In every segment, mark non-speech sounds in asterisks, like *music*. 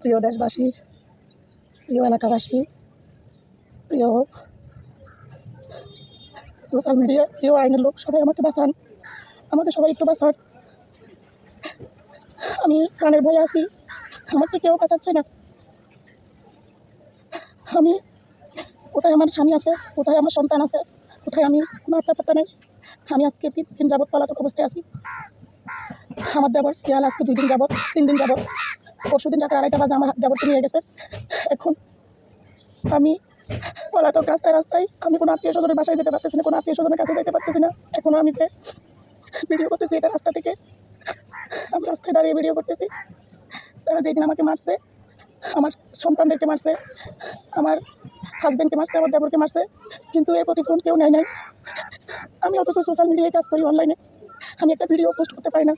প্রিয় দেশবাসী, প্রিয় এলাকাবাসী, প্রিয় সোশ্যাল মিডিয়া প্রিয় আইনের লোক, সবাই আমাকে বাঁচান। আমাকে সবাই একটু বাঁচান। আমি প্রাণের ভয়ে আছি। আমাকে কেউ বাঁচাচ্ছে না। আমি, কোথায় আমার স্বামী আছে? কোথায় আমার সন্তান আছে? কোথায় আমি? কোনো আত্মপাত্তা নেই। আমি আজকে তিন দিন যাবৎ পলাতক অবস্থায় আছি। আমার দেবর, শিয়াল, আজকে দুই দিন যাবৎ, তিন দিন যাবৎ। পরশু দিন রাতে আড়াইটা বাজে আমার দেবরকে নিয়ে গেছে। এখন আমি পলাতক রাস্তায় রাস্তায় আমি কোনো আত্মীয় স্বজনের বাসায় যেতে পারতেছি না, কোনো আত্মীয় স্বজনের কাছে যেতে পারতেছি না। এখনও আমি যে ভিডিও করতেছি, এটা রাস্তা থেকে আমি রাস্তায় দাঁড়িয়ে ভিডিও করতেছি। তারা যেদিন আমাকে মারছে, আমার সন্তানদেরকে মারছে, আমার হাজব্যান্ডকে মারছে, আমার দেবরকে মারছে, কিন্তু এর প্রতিফলন কেউ নেয় নাই। আমি অথচ সোশ্যাল মিডিয়ায় কাজ করি অনলাইনে আমি একটা ভিডিও পোস্ট করতে পারি না।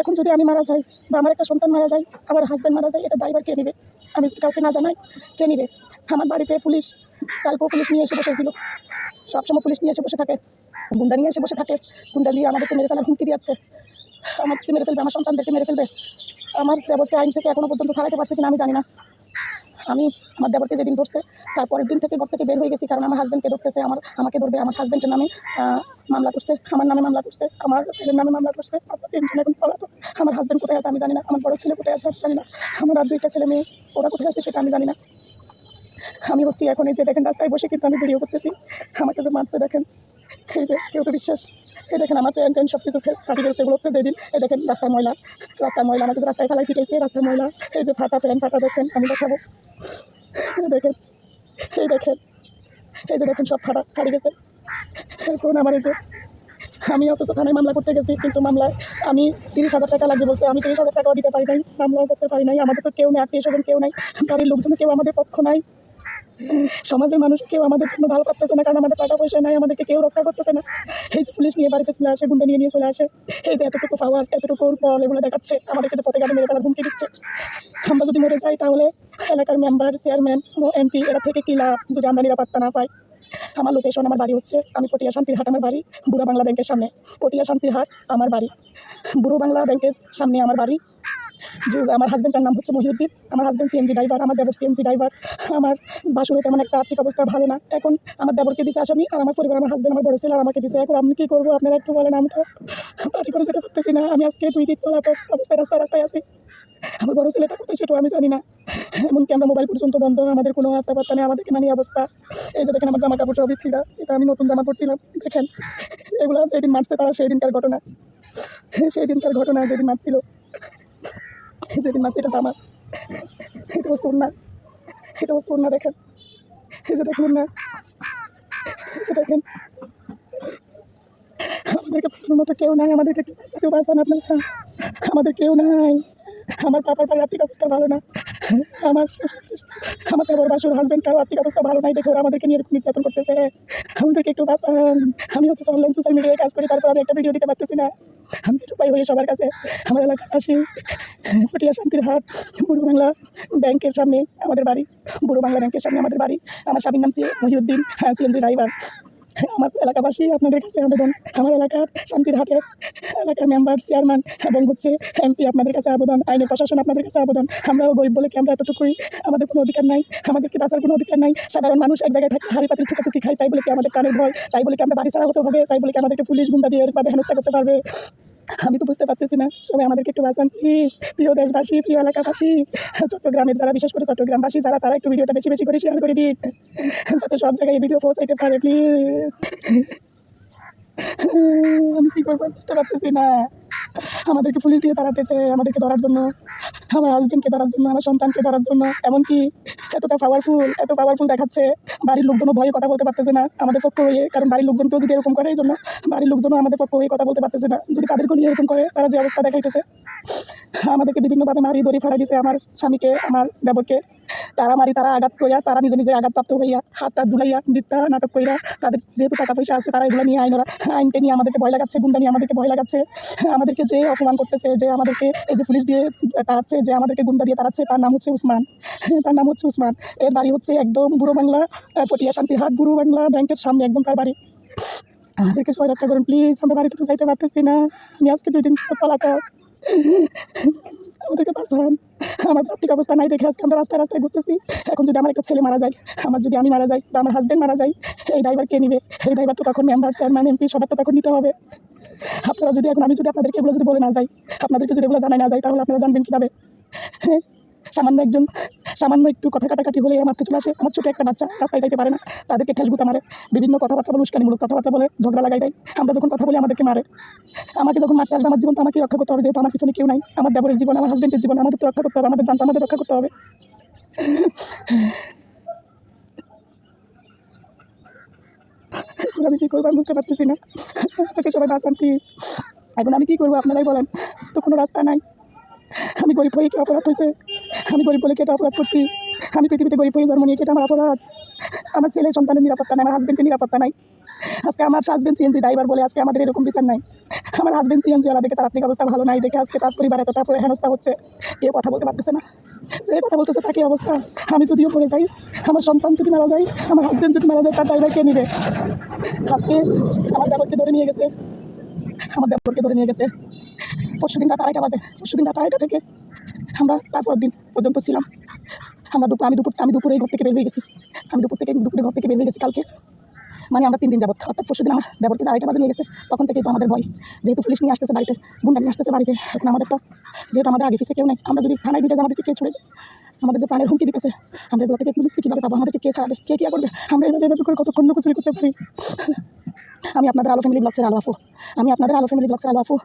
এখন যদি আমি মারা যাই বা আমার একটা সন্তান মারা যায় আমার হাজব্যান্ড মারা যায় এটা দায়বার কে নেবে আমি কাউকে না জানাই, কে নেবে? আমার বাড়িতে পুলিশ কালকেও পুলিশ নিয়ে এসে বসেছিল। সবসময় পুলিশ নিয়ে এসে বসে থাকে। গুন্ডা নিয়ে এসে বসে থাকে। গুন্ডা দিয়ে আমাদেরকে মেরে ফেলার হুমকি দিচ্ছে আমাদেরকে মেরে ফেলবে, আমার সন্তানদেরকে মেরে ফেলবে। আমার দেবরকে আইন থেকে এখনও পর্যন্ত ছাড়াতে পারছে কিনা আমি জানি না। আমি আমার দেবরকে যেদিন ধরছে তারপরের দিন থেকে ঘর থেকে বের হয়ে গেছি, কারণ আমার হাজব্যান্ডকে ধরতেছে, আমার, আমাকে ধরবে, আমার হাজব্যান্ডের নামে মামলা করছে, আমার নামে মামলা করছে, আমার ছেলের নামে মামলা করছে আপনার তিনজন এখন পলাতক। আমার হাজব্যান্ড কোথায় আছে আমি জানি না, আমার বড় ছেলে কোথায় আছে আমি জানি না, আমার আর দুইটা ছেলে মেয়ে, ওরা কোথায় আছে সেটা আমি জানি না। আমি হচ্ছি এখন এই যে দেখেন, রাস্তায় বসে কিন্তু আমি ভিডিও করতেছি। আমাকে যে মারছে দেখেন, এই যে, কেউ তো বিশ্বাস এই দেখেন আমার ট্রেন ট্রেন সব কিছু গেছে এগুলো হচ্ছে যেদিন এই দেখেন রাস্তার ময়লা রাস্তার ময়লা, আমাকে রাস্তায় ফেলাই ফিটেছে রাস্তার ময়লা। এই যে ফাটা ফ্যান ফাটা দেখেন, আমি দেখাবো। এই দেখেন এই দেখেন, এই যে দেখেন সব ফাটা ফাটি গেছে। এখন আমার এই যে আমি অথচ থানায় মামলা করতে গেছি, কিন্তু মামলায় আমি তিরিশ হাজার টাকা লাগবে বলছে। আমি তিরিশ হাজার টাকাও দিতে পারি নাই, মামলাও করতে পারি নাই। আমাদের তো কেউ নেই, আত্মীয় স্বজন কেউ নাই, বাড়ির লোকজন কেউ আমাদের পক্ষ নাই। সমাজের মানুষ কেউ আমাদের জন্য ভালো করতেছে না, কারণ আমাদের টাকা পয়সা নাই, আমাদেরকে কেউ রক্ষা করতেছে না। এই যে পুলিশ নিয়ে বাড়িতে চলে আসে, গুন্ডা নিয়ে নিয়ে চলে আসে, এই যে এতটুকু পাওয়ার এতটুকু বল এগুলো দেখাচ্ছে, আমাদেরকে যে পথে ঘাটে মেরে ফেলার হুমকি দিচ্ছে। আমরা যদি মরে যাই তাহলে এলাকার মেম্বার চেয়ারম্যান ও এমপি এরা থেকে কী লাভ? যদি আমরা নিরাপত্তা না পাই? আমার লোকেশন আমার বাড়ি হচ্ছে, আমি পটিয়া শান্তিরহাট আমার বাড়ি, বুড়া বাংলা ব্যাংকের সামনে। পটিয়া শান্তিরহাট আমার বাড়ি। বুড়ো বাংলা ব্যাংকের সামনে আমার বাড়ি যু- আমার হাজব্যান্ডটার নাম হচ্ছে মহিউদ্দিন। আমার হাজব্যান্ড সিএনজি ড্রাইভার আমার দেবর সিএনজি ড্রাইভার আমার বাসুরও তেমন একটা আর্থিক অবস্থা ভালো না। এখন আমার দেবরকে দিছে আসামি আর আমার পরিবার, আমার হাজব্যান্ড আমার বড় ছেলে আর আমাকে দিছে। এখন আমি কী করব? আপনারা একটু বলেন, আমি তো বাড়ি করে যেতে পারতেছি না। আমি আজকে দুই দিন পলাতক অবস্থায় রাস্তায় রাস্তায় আছি। আমার বড় ছেলেটা কোথায় সেটাও আমি জানি না। এমনকি আমরা মোবাইল পর্যন্ত বন্ধ, আমাদের কোনো আত্মাপাত্তা নেই আমাদেরকে মানে অবস্থা। এই যে দেখেন আমার জামা কাপড় সবই ছিল এটা আমি নতুন জামা পরছিলাম। দেখেন, এগুলো যেদিন মারছে তারা সেই দিনকার ঘটনা। সেই দিনকার ঘটনা যেদিন মারছিল। যেদিন মারছে এটা জামা। এটাও শোন না এটাও শোন না দেখেন। এই যে দেখুন না। এই যে দেখেন। আমাদেরকে বাঁচানোর মতো কেউ নাই। আমাদেরকে কেউ বাঁচান আপনারা। আমাদের কেউ নাই। আমার পাপার বাড়ির আর্থিক অবস্থা ভালো না। আমার আমার দেবর বাসুর হাজব্যান্ড কারও আর্থিক অবস্থা ভালো নাই দেখে ওরা আমাদেরকে নিয়ে এরকম নির্যাতন করতেছে। আমাদেরকে একটু বাঁচান। আমি হচ্ছে অনলাইন সোশ্যাল মিডিয়ায় কাজ করি, তারপর আমি একটা ভিডিও দিতে পারতেছি না। আমি একটু হয়ে সবার কাছে। আমার এলাকার আসি ফটিয়া শান্তির হাট, বুড়ো বাংলা ব্যাংকের সামনে আমাদের বাড়ি, বুড়ো বাংলা ব্যাংকের সামনে আমাদের বাড়ি। আমার স্বামীর নাম সি মহিউদ্দিন হ্যাঁ সিএনজি ড্রাইভার আমার এলাকাবাসী, আপনাদের কাছে আবেদন। আমার এলাকার শান্তির হাটে এলাকার মেম্বার, চেয়ারম্যান এবং হচ্ছে এমপি আপনাদের কাছে আবেদন, আইনের প্রশাসন আপনাদের কাছে আবেদন। আমরাও গরিব বলে কি আমরা এতটুকুই? আমাদের কোনো অধিকার নাই, আমাদেরকে বাঁচার কোনো অধিকার নাই। সাধারণ মানুষ এক জায়গায় থাকে, হাড়ি পাতিল ঠুকাঠুকি খাই তাই বলে কি আমাদের প্রাণের ভয়, তাই বলে কি আমরা বাড়ি ছাড়া হতে হবে, তাই বলে কি আমাদেরকে পুলিশ গুন্ডা দিয়ে এরপর হেনস্থা করতে পারবে? আমি তো বুঝতে পারতেছি না। সবাই আমাদেরকে একটু বাঁচান প্লিজ প্রিয় দেশবাসী, প্রিয় এলাকাবাসী, চট্টগ্রামের যারা বিশেষ করে চট্টগ্রামবাসী, যারা তারা একটু ভিডিওটা বেশি বেশি করে শেয়ার করে দিন। যাতে সব জায়গায় এই ভিডিও পৌঁছাইতে পারে প্লিজ আমি কী করব বুঝতে পারতেছি না। আমাদেরকে পুলিশ দিয়ে তাড়াতেছে আমাদেরকে ধরার জন্য। আমার হাজবেন্ডকে ধরার জন্য, আমার সন্তানকে ধরার জন্য। এমনকি এতটা পাওয়ারফুল এত পাওয়ারফুল দেখাচ্ছে, বাড়ির লোকজনও ভয়ে কথা বলতে পারতেছে না আমাদের পক্ষ হয়ে। কারণ বাড়ির লোকজনকেও যদি এরকম করে, এই জন্য বাড়ির লোকজনও আমাদের পক্ষ হয়ে কথা বলতে পারতেছে না। যদি তাদেরকে নিয়ে এরকম করে, তারা যে অবস্থা দেখাইতেছে, আমাদেরকে বিভিন্নভাবে মারি দড়ি ফাড়াই দিছে আমার স্বামীকে, আমার দেবরকে। তারা মারি, তারা আঘাত করিয়া তারা নিজে নিজে আঘাতপ্রাপ্ত হইয়া হাত টাত ঝুলাইয়া মিথ্যা নাটক কইরা তাদের যেহেতু টাকা পয়সা আছে, তারা এগুলো নিয়ে আইনরা আইনকে নিয়ে আমাদেরকে ভয় লাগাচ্ছে, গুন্ডা নিয়ে আমাদেরকে ভয় লাগাচ্ছে, আমাদেরকে যে অপমান করতেছে, যে আমাদেরকে এই যে পুলিশ দিয়ে তাড়াচ্ছে, যে আমাদেরকে গুন্ডা দিয়ে তাড়াচ্ছে, তার নাম হচ্ছে উসমান। *laughs* তার নাম হচ্ছে উসমান। এর বাড়ি হচ্ছে একদম বুড়ো বাংলা পটিয়া শান্তিরহাট বুড়ো বাংলা ব্যাংকের সামনে একদম তার বাড়ি। আমাদেরকে সবাই রক্ষা করুন প্লিজ আমরা বাড়িতে তো যাইতে পারতেছি না। আমি আজকে দুই দিন পলাতক। *laughs* আমাদেরকে বাঁচান। আমাদের আর্থিক অবস্থা নাই দেখে আজকে আমরা রাস্তায় রাস্তায় ঘুরতেছি। এখন যদি আমার একটা ছেলে মারা যায়, আমার যদি আমি মারা যাই বা আমার হাজব্যান্ড মারা যায় এই ড্রাইভার কে নিবে? এই ড্রাইভার তো তখন মেম্বার চেয়ারম্যান এমপি সবার তো তখন নিতে হবে। আপনারা যদি এখন, আমি যদি আপনাদেরকে এগুলো যদি বলে না যাই, আপনাদেরকে যদি এগুলো জানাই না যাই, তাহলে আপনারা জানবেন কীভাবে? হ্যাঁ? সামান্য একজন, সামান্য একটু কথা কাটাকাটি হলে আমার চলে আসে। আমার ছোটো একটা বাচ্চা, রাস্তায় যাইতে পারে না। তাদেরকে ঠেসগুতা মারে। বিভিন্ন কথাবার্তা বলে, উস্কানিমূলক কথাবার্তা বলে, ঝগড়া লাগাই দেয়। আমরা যখন কথা বলি, আমাদেরকে মারে। আমাকে যখন মারতে আসবে, আমার জীবন তো আমাকে রক্ষা করতে হবে, যেহেতু আমার পিছনে কেউ নাই। আমার দেবরের জীবন, আমার হাজবেন্ডের জীবন, আমাদের তো রক্ষা করতে হবে, আমাদের জানতে, আমাদের রক্ষা করতে হবে। আমি কী করব আমি বুঝতে পারতেছি না। আমাকে সবাই বাঁচান প্লিজ এখন আমি কী করব, আপনারাই বলেন। তো কোনো রাস্তা নাই। আমি গরিব হয়ে কি অপরাধ হয়েছে? আমি গরিব বলে কেটে অপরাধ করছি। আমি পৃথিবীতে গরিব হয়ে জন্ম নিয়ে কেটে আমার অপরাধ। আমার ছেলে সন্তানের নিরাপত্তা নাই, আমার হাজবেন্ডের নিরাপত্তা নাই। আজকে আমার হাজবেন্ড সিএনজি ড্রাইভার বলে আজকে আমাদের এরকম বিচার নাই। আমার হাজবেন্ড সিএনজি ওলা দেখে তার আর্থিক অবস্থা ভালো নাই, দেখে আজকে তার পরিবার এতটা হেনস্থা হচ্ছে। কেউ কথা বলতে পারতেছে না। যে কথা বলতেছে তাকে অবস্থা। আমি যদিও পড়ে যাই, আমার সন্তান যদি মারা যায়, আমার হাজবেন্ড যদি মারা যায়, তার ড্রাইভার কে নেবে? আজকে আমার দেবরকে ধরে নিয়ে গেছে। আমার দেবরকে ধরে নিয়ে গেছে। পরশু দিন রাত আড়াইটা বাজে। পরশু দিন রাত আড়াইটা থেকে আমরা তারপর দিন পর্যন্ত ছিলাম। আমরা দুপুর আমি দুপুর আমি দুপুরে ঘর থেকে বের হয়ে গেছি। আমি দুপুর থেকে দুপুরে ঘর থেকে বের হয়ে গেছি কালকে। মানে আমরা তিন দিন যাবত অর্থাৎ পরশু দিন আমার দেবরকে আড়াইটা বাজে নিয়ে গেছে, তখন থেকে তো আমাদের ভয়। যেহেতু পুলিশ নিয়ে আসতেছে বাড়িতে, গুন্ডা নিয়ে আসতেছে বাড়িতে, এখন আমাদের তো যেহেতু আমাদের আগে ফিসে কেউ নেই, আমরা যদি থানায় যাই, আমাদেরকে কে ছুড়ে? আমাদের যে প্রাণের হুমকি দিতেছে, আমরা এগুলো থেকে মুক্তি কীভাবে পাবো? আমাদেরকে কে ছাড়াবে? কে কী করবে? আমরা এভাবে এভাবে করে কতক্ষণ লুকোচুরি করতে পারি? আমি আপনাদের আলো ফ্যামিলি ব্লগসের আলো আফু। আমি আপনাদের আলো ফ্যামিলি ব্লগসের আলো আফু।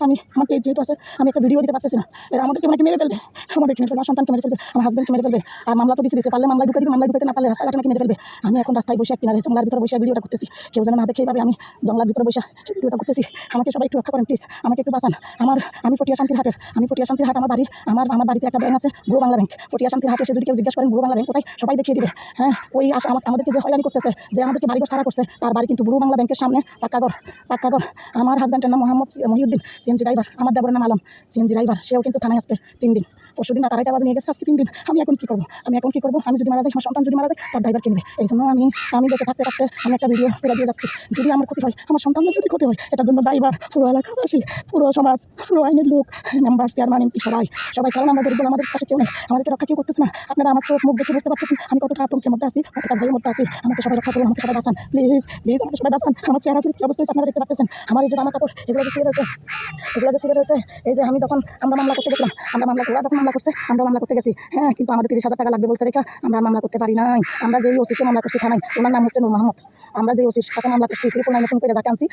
আমি আমার পেজ যেহেতু আছে, আমি একটা ভিডিও দিতে পারতেছি না। এরা আমাদেরকে আমাকে মেরে ফেলবে। আমাদেরকে মেরে ফেলবে, আমার সন্তানকে মেরে ফেলবে, আমার হাজব্যান্ডকে মেরে ফেলবে। আর মামলা তো দিতে দিছে, পারলে মামলা ঢুকে দিবে মামলা ঢুকাতে না পারলে রাস্তাঘাটে আমাকে মেরে ফেলবে। আমি এখন রাস্তায় বসে কিনারে জঙ্গলার ভিতরে বসে ভিডিওটা করতেছি। কেউ যেন না দেখে এইভাবে আমি জঙ্গলার ভিতরে বসে ভিডিওটা করতেছি। আমাকে সবাই একটু রক্ষা করেন প্লিজ আমাকে একটু বাঁচান। আমার, আমি ফটিয়া শান্তির হাটের, আমি ফটিয়া শান্তির হাট, আমার বাড়ি আমার আমার বাড়িতে একটা ব্যাংক আছে, বুড়ো বাংলা ব্যাংক ফটিয়া শান্তির হাটে এসে যদি কেউ জিজ্ঞাসা করেন, বুড়ো বাংলা ব্যাংক কোথায়, সবাই দেখিয়ে দিবে। হ্যাঁ ওই আশা আমা- আমাদেরকে যে হয়রানি করতেছে, যে আমাদেরকে বাড়িঘর সারা করছে, তার বাড়ি কিন্তু বুড়ো বাংলা ব্যাংকের সামনে পাক্কাগর পাক্কাগর আমার হাজব্যান্ডের নাম মোহাম্মদ, মহিউদ্দিন। সিএনজি ড্রাইভার, আমার দেবরের নাম আলম। সিএনজি ড্রাইভার, সেও কিন্তু থানায় আজকে তিন দিন। পরশু দিন রাত আড়াইটা বাজে নিয়ে গেছে, আজকে তিন দিন। আমি এখন কী করব? আমি এখন কী করব? আমি যদি মারা যাই, আমার সন্তান যদি মারা যায়, তার ড্রাইভার কিনবে এই জন্য আমি আমি বেঁচে থাকতে থাকতে আমি একটা ভিডিও করে দিয়ে যাচ্ছি। যদি আমার ক্ষতি হয়, আমার সন্তানের যদি ক্ষতি হয়, এটার জন্য ড্রাইভার পুরো এলাকাবাসী, পুরো সমাজ, পুরো আইনের লোক মেম্বার চেয়ারম্যান এমপি সবাই। সবাই, কারণ আমরা গরিব বলে আমাদের পাশে কেউ নেই। আমাদেরকে রক্ষা কেউ করতেছে না। আপনারা আমার চোখ, মুখ দেখে বুঝতে পারতেছেন, আমি কতটা আতঙ্কের মধ্যে আছি, কতটা ভয়ের মধ্যে আছি। আমাকে সবাই রক্ষা করুন, আমাকে সবাই বাঁচান। প্লিজ প্লিজ, আমাকে সবাই বাঁচান। আমার চেহারা কি অবস্থা আপনারা দেখতে পাচ্ছেন আমার এই যে জামা কাপড়, এগুলো ছিঁড়ে ফেলছে এগুলো যে ছিঁড়ে ফেলছে এই যে আমি তখন আমরা মামলা করতে গেছিলাম, আমরা মামলা ওরা যখন মামলা করছে, আমরা মামলা করতে গেছি। হ্যাঁ কিন্তু আমাদের তিরিশ হাজার টাকা লাগবে বলছে রেখা, আমরা মামলা করতে পারি নাই। আমরা যেই ওসিকে মামলা করছি থানায় ওনার নাম হচ্ছে নূর মাহমুদ। আমরা যে ওসির কাছে মামলা করছি ত্রিপুল নাইনে ফোন করে যাকে আনছি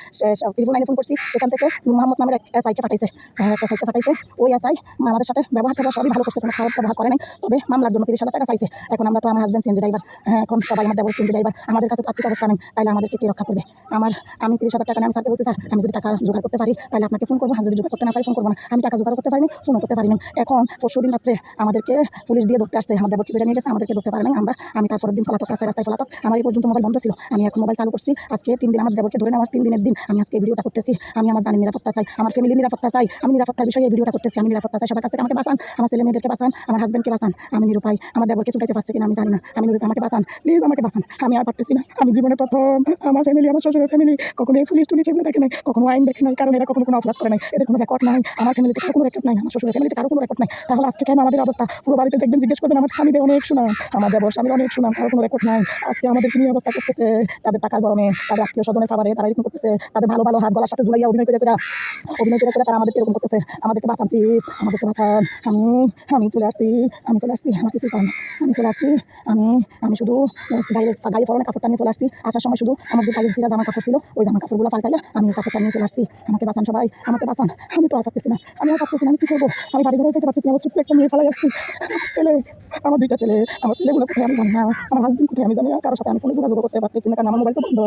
ত্রিপুল নাইনে ফোন করছি, সেখান থেকে নূর মাহমুদ নামের এক এসআইকে পাঠাইছে। হ্যাঁ এক এসআইকে পাঠাইছে। ওই এসআই আমাদের সাথে ব্যবহার ট্যাবহার সবই ভালো করছে, কোনো খারাপ ব্যবহার করে নাই। তবে মামলার জন্য তিরিশ হাজার টাকা চাইছে। এখন আমরা তো আমার হাজব্যান্ড সিএনজি ড্রাইভার হ্যাঁ এখন সবাই আমার দেবর সিএনজি ড্রাইভার আমাদের কাছে আর্থিক অবস্থা নেই তাহলে আমাদেরকে কে রক্ষা করবে? আমার আমি তিরিশ হাজার টাকা নিয়ে আমি স্যারকে বলছি, স্যার, আমি যদি টাকা জোগাড় করতে পারি তাহলে আপনাকে ফোন করব যদি জোগাড় করতে না পারি ফোন করব না। আমি টাকা জোগাড় করতে পারিনি ফোনও করতে পারিনি। এখন পরশু দিন রাত্রে আমাদেরকে পুলিশ দিয়ে ধরতে আসছে। আমার দেবরকে নিয়ে গেছে, আমাদেরকে ধরতে পারে নাই আমরা। আমি তারপরের দিন ফলাতক, রাস্তায় রাস্তায় ফলাতক। আমার এই পর্যন্ত মোবাইল বন্ধ ছিল। আমি এখন মোবাইল চালু করছি। আজকে তিন দিন আমার দেবরকে ধরে নেওয়ার তিন দিনের দিন আমি আজকে ভিডিওটা করতেছি। আমি আমার জানি নিরাপত্তা চাই, আমার ফ্যামিলির নিরাপত্তা চাই, আমি নিরাপত্তার বিষয়ে এই ভিডিওটা করতেছি। আমি নিরাপত্তা চাই, সবার কাছ থেকে আমাকে বাঁচান, আমার ছেলে মেয়েদেরকে বাঁচান, আমার হাজব্যান্ডকে বাঁচান। আমি নিরুপাই আমার দেবরকে ছুটাইতে পারছি কিনা আমি জানি না। আমি নিরুপাই আমাকে বাঁচান প্লিজ আমাকে বাঁচান। আমি আর পারতেছি না। আমি জীবনে প্রথম, আমার ফ্যামিলি আমার শ্বশুরের ফ্যামিলি কখনো এই পুলিশ টুলিশ এগুলো দেখে নাই, কখনো আইন দেখে নাই, কারণ এরা কখনো কোনো অপরাধ করে নাই এদের কোনো রেকর্ড নাই, আমার ফ্যামিলিতে কারও কোনো রেকর্ড নাই, আমার শ্বশুরের ফ্যামিলিতে কারও কোনো রেকর্ড নাই। তাহলে আজকে কেন আমাদের অবস্থা? পুরো বাড়িতে দেখবেন জিজ্ঞেস করবেন, আমার স্বামীদের অনেক সুনাম আমার দেবর স্বামীর অনেক সুনাম, কারও কোনো রেকর্ড নাই। আজকে আমাদের নিয়ে অবস্থা করতেছে, তাদের টাকার গরমে, তাদের আত্মীয় স্বজনের খাবারে তারা এরকম করতেছে, তাদের ভালো ভালো হাত গলার সাথে ঝুলাইয়া অভিনয় করে করে, অভিনয় করে করে তারা আমাদেরকে এরকম করতেছে, আমাদেরকে বাঁচান প্লিজ আমাদেরকে বাঁচান। আমি আমি চলে আসছি, আমি চলে আসছি, আমার কিছু কারণ আমি চলে আসছি, আমি আমি শুধু গায়ে গায়ে ফরনের কাপড়টা নিয়ে চলে আসছি। আসার সময় শুধু আমার যে গায়ে জিরা জামা কাপড় ছিল, ওই জামা কাপড়গুলো পাল্টাইলে আমি কাপড়টা নিয়ে চলে আসছি। আমাকে বাঁচান সবাই আমাকে বাঁচান। আমি তো আর পারতেছি না। আমি আর পারতেছি না, আমি কী করব? আমি বাড়ি ঘরে যেতে পারতেছি না, আমার ছোট্ট একটা মেয়ে আসছি। আমার ছেলে, আমার দুইটা ছেলে, আমার ছেলেগুলো কোথায় আমি জানি না, আমার হাজবেন্ড কোথায় আমি জানি না, কারোর সাথে আমি ফোনে যোগাযোগ করতে পারতেছি না, কারণ আমার মোবাইল তো বন্ধ।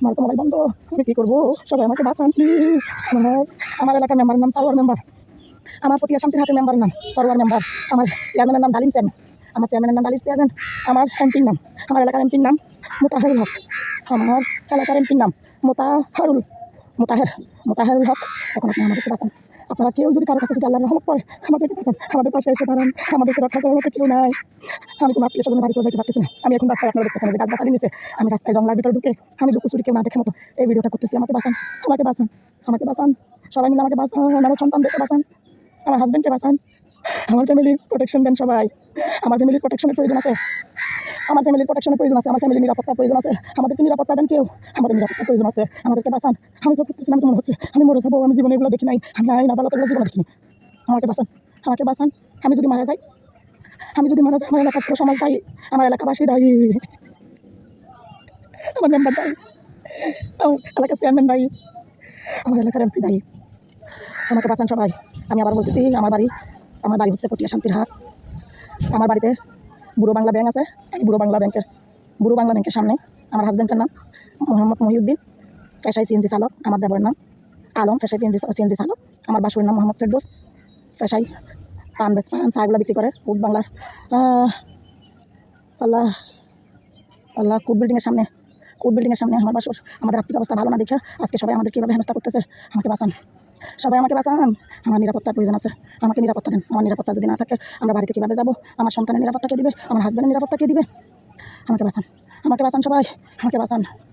আমার তো মোবাইল বন্ধ। আমি কী করব? সবাই আমাকে বাঁচান প্লিজ আমার আমার এলাকার মেম্বারের নাম সারোয়ার মেম্বার আমার ফটিয়া শান্তির হাটের মেম্বারের নাম সরোয়ার মেম্বার আমার চেয়ারম্যানের নাম ডালিম চেয়ারম্যান আমার চেয়ারম্যানের নাম ডালিম চেয়ারম্যান আমার এমপির নাম। আমার এলাকার এমপির নাম মোতাহেরুল হক। আমার এলাকার এমপির নাম মোতাহারুল মোতাহের মোতাহেরুল হক এখন আপনি আমাদেরকে বাঁচান। আপনারা কেউ যদি কারও কাছে যদি আল্লাহর রহমত পড়ে, আমাদেরকে বাঁচান। আমাদের পাশে এসে দাঁড়ান, আমাদেরকে রক্ষা করার মতো কেউ নাই। আমি কোনো আত্মীয় স্বজনের বাড়ি করে যেতে পারতেছি না। আমি এখন রাস্তায় আপনারা দেখতেছেন, যে গাছ গাছালি নিচে। আমি রাস্তায় জঙ্গলার ভিতরে ঢুকে, আমি লুকোচুরি কেউ না দেখে মতো এই ভিডিওটা করতেছি। আমাকে বাঁচান আমাকে বাঁচান আমাকে বাঁচান। সবাই মিলে আমাকে বাঁচান, আমার সন্তানদেরকে বাঁচান, আমার হাজব্যান্ডকে বাঁচান। আমার ফ্যামিলির প্রোটেকশন দেন সবাই। আমার ফ্যামিলির প্রোটেকশনের প্রয়োজন আছে। আমার ফ্যামিলির প্রোটেকশনের প্রয়োজন আছে, আমার ফ্যামিলির নিরাপত্তার প্রয়োজন আছে, আমাদেরকে নিরাপত্তা দেন কেউ, আমাদের নিরাপত্তার প্রয়োজন আছে, আমাদেরকে বাঁচান। আমি তো করতেছি আমি তো মনে হচ্ছে, আমি মরে যাব, আমি জীবনে এগুলো দেখি নাই, আমি আইন, আদালত এগুলো জীবনে দেখিনি। আমাকে বাঁচান আমাকে বাঁচান, আমি যদি মারা যাই, আমি যদি মারা যাই, আমার এলাকার সমাজ দায়ী, আমার এলাকাবাসী দায়ী, আমার মেম্বার দায়ী এলাকার চেয়ারম্যান দায়ী, আমার এলাকার এমপি দায়ী। আমাকে বাঁচান সবাই, আমি আবার বলতেছি, আমার বাড়ি আমার বাড়ি হচ্ছে পটিয়া শান্তির হাট। আমার বাড়িতে বুড়ো বাংলা ব্যাংক আছে বুড়ো বাংলা ব্যাংকের, বুড়ো বাংলা ব্যাংকের সামনে আমার হাজব্যান্ডের নাম মোহাম্মদ মহিউদ্দিন পেশাই সিএনজি চালক, আমার দেবরের নাম আলম পেশাই সিএনজি সিএনজি চালক, আমার বাসুর নাম মোহাম্মদ ফেরদোস পেশাই পান বেশ পান চাগুলো বিক্রি করে কুট বাংলার আল্লাহ আল্লাহ কুট বিল্ডিংয়ের সামনে কোর্ট বিল্ডিংয়ের সামনে আমার বাসুর, আমাদের আর্থিক অবস্থা ভালো না দেখে আজকে সবাই আমাদের কীভাবে হেনস্থা করতেছে, আমাকে বাঁচান। সবাই আমাকে বাঁচান। আমার নিরাপত্তার প্রয়োজন আছে। আমাকে নিরাপত্তা দেন। আমার নিরাপত্তা যদি না থাকে, আমরা বাড়িতে কীভাবে যাব? আমার সন্তানের নিরাপত্তা কে দিবে? আমার হাজব্যান্ডের নিরাপত্তা কে দিবে? আমাকে বাঁচান। আমাকে বাঁচান সবাই। আমাকে বাঁচান।